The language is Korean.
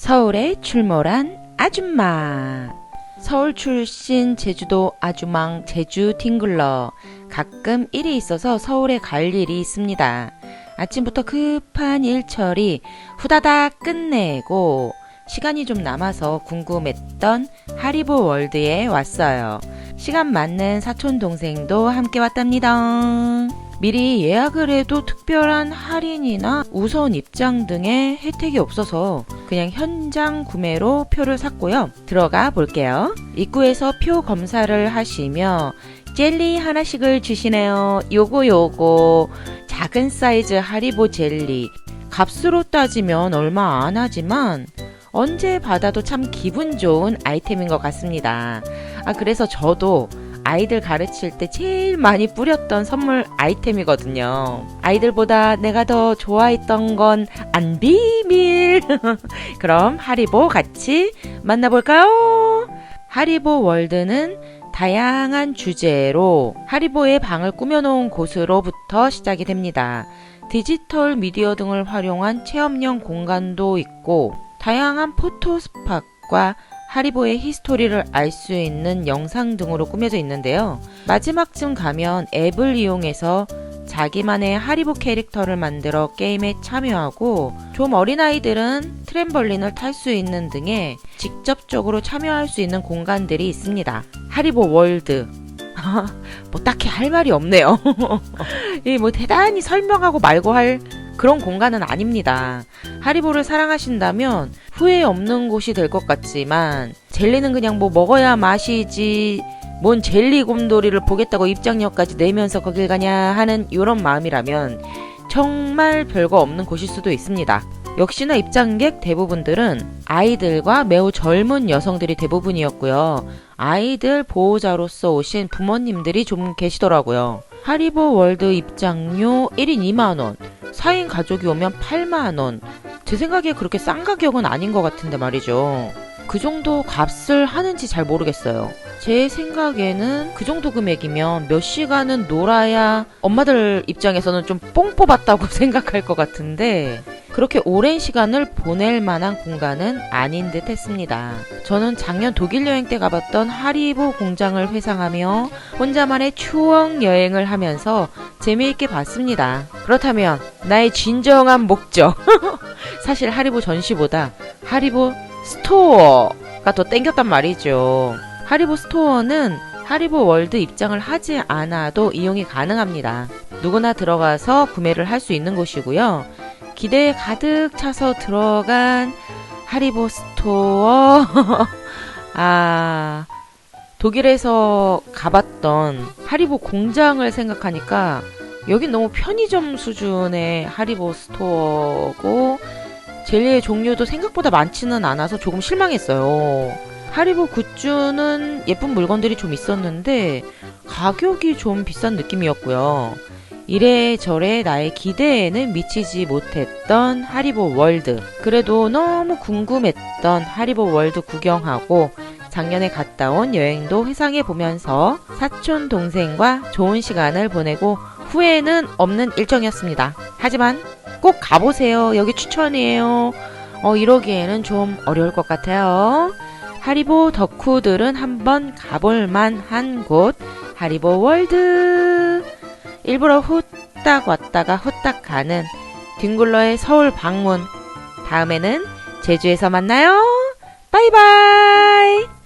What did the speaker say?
서울에 출몰한 아줌마. 서울 출신 제주도 아주망 제주 팅글러. 가끔 일이 있어서 서울에 갈 일이 있습니다. 아침부터 급한 일 처리 후다닥 끝내고 시간이 좀 남아서 궁금했던 하리보 월드에 왔어요. 시간 맞는 사촌 동생도 함께 왔답니다. 미리 예약을 해도 특별한 할인이나 우선 입장 등의 혜택이 없어서 그냥 현장 구매로 표를 샀고요. 들어가 볼게요. 입구에서 표 검사를 하시며 젤리 하나씩을 주시네요. 요거 요거 작은 사이즈 하리보 젤리 값으로 따지면 얼마 안 하지만 언제 받아도 참 기분 좋은 아이템인 것 같습니다. 아, 그래서 저도 아이들 가르칠 때 제일 많이 뿌렸던 선물 아이템이거든요. 아이들보다 내가 더 좋아했던 건 안 비밀. 그럼 하리보 같이 만나볼까요? 하리보 월드는 다양한 주제로 하리보의 방을 꾸며놓은 곳으로부터 시작이 됩니다. 디지털 미디어 등을 활용한 체험형 공간도 있고 다양한 포토 스팟과 하리보의 히스토리를 알 수 있는 영상 등으로 꾸며져 있는데요. 마지막쯤 가면 앱을 이용해서 자기만의 하리보 캐릭터를 만들어 게임에 참여하고 좀 어린아이들은 트램벌린을 탈 수 있는 등의 직접적으로 참여할 수 있는 공간들이 있습니다. 하리보 월드. 뭐 딱히 할 말이 없네요. 이 뭐 대단히 설명하고 말고 할 그런 공간은 아닙니다. 하리보를 사랑하신다면 후회 없는 곳이 될 것 같지만 젤리는 그냥 뭐 먹어야 맛이지 뭔 젤리 곰돌이를 보겠다고 입장료까지 내면서 거길 가냐 하는 이런 마음이라면 정말 별거 없는 곳일 수도 있습니다. 역시나 입장객 대부분들은 아이들과 매우 젊은 여성들이 대부분이었고요. 아이들 보호자로서 오신 부모님들이 좀 계시더라고요. 하리보 월드 입장료 1인 2만원, 4인 가족이 오면 8만원. 제 생각에 그렇게 싼 가격은 아닌 것 같은데 말이죠. 그 정도 값을 하는지 잘 모르겠어요. 제 생각에는 그 정도 금액이면 몇 시간은 놀아야 엄마들 입장에서는 좀 뽕 뽑았다고 생각할 것 같은데 그렇게 오랜 시간을 보낼 만한 공간은 아닌 듯 했습니다. 저는 작년 독일 여행 때 가봤던 하리보 공장을 회상하며 혼자만의 추억 여행을 하면서 재미있게 봤습니다. 그렇다면 나의 진정한 목적 사실 하리보 전시보다 하리보 스토어가 더 땡겼단 말이죠. 하리보 스토어는 하리보 월드 입장을 하지 않아도 이용이 가능합니다. 누구나 들어가서 구매를 할 수 있는 곳이고요. 기대에 가득 차서 들어간 하리보 스토어. 아, 독일에서 가봤던 하리보 공장을 생각하니까 여긴 너무 편의점 수준의 하리보 스토어고 젤리의 종류도 생각보다 많지는 않아서 조금 실망했어요. 하리보 굿즈는 예쁜 물건들이 좀 있었는데 가격이 좀 비싼 느낌이었고요. 이래저래 나의 기대에는 미치지 못했던 하리보 월드. 그래도 너무 궁금했던 하리보 월드 구경하고 작년에 갔다 온 여행도 회상해 보면서 사촌 동생과 좋은 시간을 보내고 후회는 없는 일정이었습니다. 하지만 꼭 가보세요. 여기 추천이에요. 어, 이러기에는 좀 어려울 것 같아요. 하리보 덕후들은 한번 가볼만 한 곳, 하리보 월드. 일부러 후딱 왔다가 후딱 가는 뒹굴러의 서울 방문. 다음에는 제주에서 만나요. 바이바이.